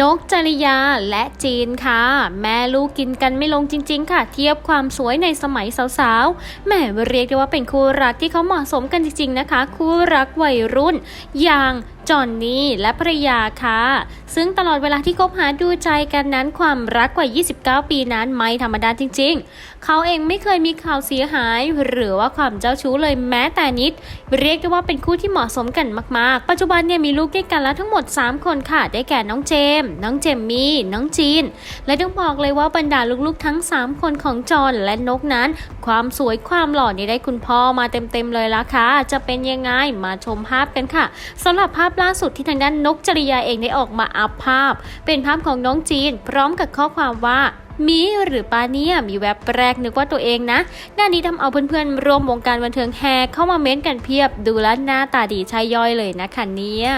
นกจริยาและจีนค่ะ แม่ลูกกินกันไม่ลงจริง ๆ ค่ะ เทียบความสวยในสมัยสาวๆแหม่เรียกได้ว่าเป็นคู่รักที่เขาเหมาะสมกันจริง ๆ นะคะ คู่รักวัยรุ่น อย่างจอนนี่และภรรยาค่ะ ซึ่งตลอดเวลาที่คบหาดูใจกันนั้นความรักกว่า 29 ปีนั้นไม่ธรรมดาจริง ๆ เขาเองไม่เคยมีข่าวเสียหาย หรือว่าความเจ้าชู้เลยแม้แต่นิด เรียกได้ว่าเป็นคู่ที่เหมาะสมกันมากๆ ปัจจุบันเนี่ยมีลูกด้วยกันแล้วทั้งหมด 3 คนค่ะ ได้แก่น้องเจมส์น้องเจมมี่ น้องจีน และต้องบอกเลยว่าบรรดาลูกๆทั้ง 3 คนของจอนและนกนั้น ความสวยความหล่อนี่ได้คุณพ่อมาเต็มๆเลยละค่ะ จะเป็นยังไงมาชมภาพกันค่ะสำหรับภาพล่าสุดที่ทางด้านนกจริยาเองได้ออกมาอัพภาพ เป็นภาพของน้องจีน พร้อมกับข้อความว่ามีหรือปาเนี่ยมีแวบแรกนึกว่าตัวเองนะด้านนี้ทำเอาเพื่อนๆร่วมวงการบันเทิงแฮเข้ามาเม้นต์กันเพียบ ดูแลวหน้าตาดีใช่ย่อยเลยนะคะเนี่ย